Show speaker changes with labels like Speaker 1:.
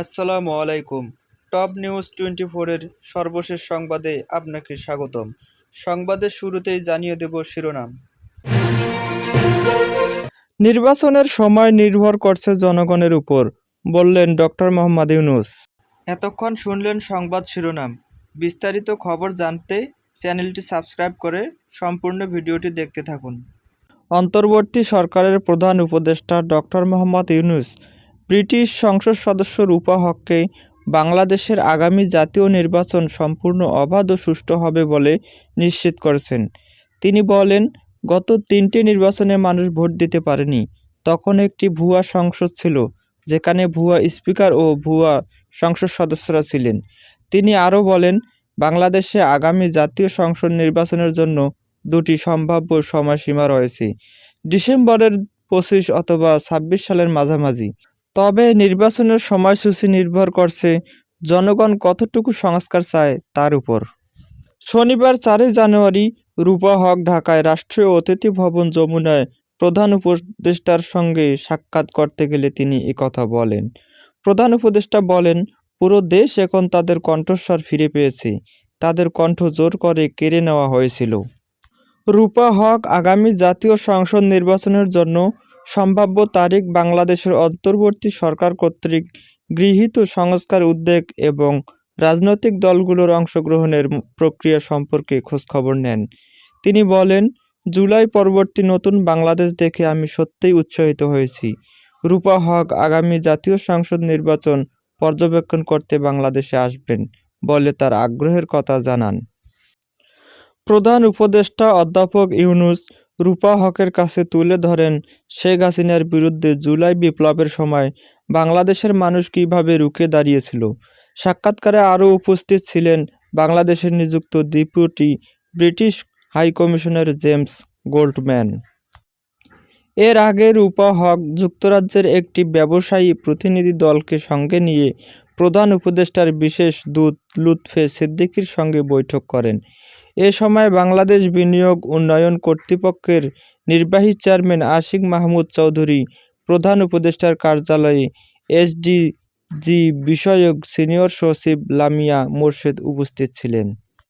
Speaker 1: আসসালামু আলাইকুম। Top news twenty ফোরের সর্বশেষ সংবাদে আপনাকে স্বাগতম। সংবাদের শুরুতেই জানিয়ে দেব শিরোনাম। নির্বাচনের সময় নির্ভর করছে জনগণের উপর, বললেন ডক্টর মোহাম্মদ ইউনুস। এতক্ষণ শুনলেন সংবাদ শিরোনাম। বিস্তারিত খবর জানতে চ্যানেলটি সাবস্ক্রাইব করে সম্পূর্ণ ভিডিওটি দেখতে থাকুন। অন্তর্বর্তী সরকারের প্রধান উপদেষ্টা ডক্টর মোহাম্মদ ইউনুস ব্রিটিশ সংসদ সদস্য রূপা হককে বাংলাদেশের আগামী জাতীয় নির্বাচন সম্পূর্ণ অবাধ ও সুষ্ঠু হবে বলে নিশ্চিত করেছেন। তিনি বলেন, গত তিনটি নির্বাচনে মানুষ ভোট দিতে পারেনি। তখন একটি ভুয়া সংসদ ছিল, যেখানে ভুয়া স্পিকার ও ভুয়া সংসদ সদস্যরা ছিলেন। তিনি আরও বলেন, বাংলাদেশে আগামী জাতীয় সংসদ নির্বাচনের জন্য দুটি সম্ভাব্য সময়সীমা রয়েছে। ডিসেম্বরের পঁচিশ অথবা ছাব্বিশ সালের মাঝামাঝি। তবে নির্বাচনের সময়সূচি নির্ভর করছে জনগণ কতটুকু সংস্কার চায় তার উপর। শনিবার চারই জানুয়ারি রূপা হক ঢাকায় রাষ্ট্রীয় অতিথি ভবন যমুনায় প্রধান উপদেষ্টার সঙ্গে সাক্ষাৎ করতে গেলে তিনি একথা বলেন। প্রধান উপদেষ্টা বলেন, পুরো দেশ এখন তাদের কণ্ঠস্বর ফিরে পেয়েছে। তাদের কণ্ঠ জোর করে কেড়ে নেওয়া হয়েছিল। রূপা হক আগামী জাতীয় সংসদ নির্বাচনের জন্য সম্ভাব্য তারিখ বাংলাদেশের অন্তর্বর্তী সরকার কর্তৃক গৃহীত সংস্কার উদ্যোগ এবং রাজনৈতিক দলগুলোর অংশগ্রহণের প্রক্রিয়া সম্পর্কে খোঁজখবর নেন। তিনি বলেন, জুলাই পরবর্তী নতুন বাংলাদেশ দেখে আমি সত্যিই উৎসাহিত হয়েছি। রূপা হক আগামী জাতীয় সংসদ নির্বাচন পর্যবেক্ষণ করতে বাংলাদেশে আসবেন বলে তার আগ্রহের কথা জানান। প্রধান উপদেষ্টা অধ্যাপক ইউনুস রূপা হকের কাছে তুলে ধরেন শেখ হাসিনার বিরুদ্ধে জুলাই বিপ্লবের সময় বাংলাদেশের মানুষ কীভাবে রুখে দাঁড়িয়েছিল? সাক্ষাৎকারে আরও উপস্থিত ছিলেন বাংলাদেশের নিযুক্ত deputy British high commissioner James Goldman. এর আগে রূপা হক যুক্তরাজ্যের একটি ব্যবসায়ী প্রতিনিধি দলকে সঙ্গে নিয়ে প্রধান উপদেষ্টার বিশেষ দূত লুৎফে সিদ্দিকির সঙ্গে বৈঠক করেন। এ সময় বাংলাদেশ বিনিয়োগ উন্নয়ন কর্তৃপক্ষের নির্বাহী চেয়ারম্যান আশিক মাহমুদ চৌধুরী, প্রধান উপদেষ্টার কার্যালয়ে এসডিজি বিষয়ক সিনিয়র সচিব লামিয়া মোর্শেদ উপস্থিত ছিলেন।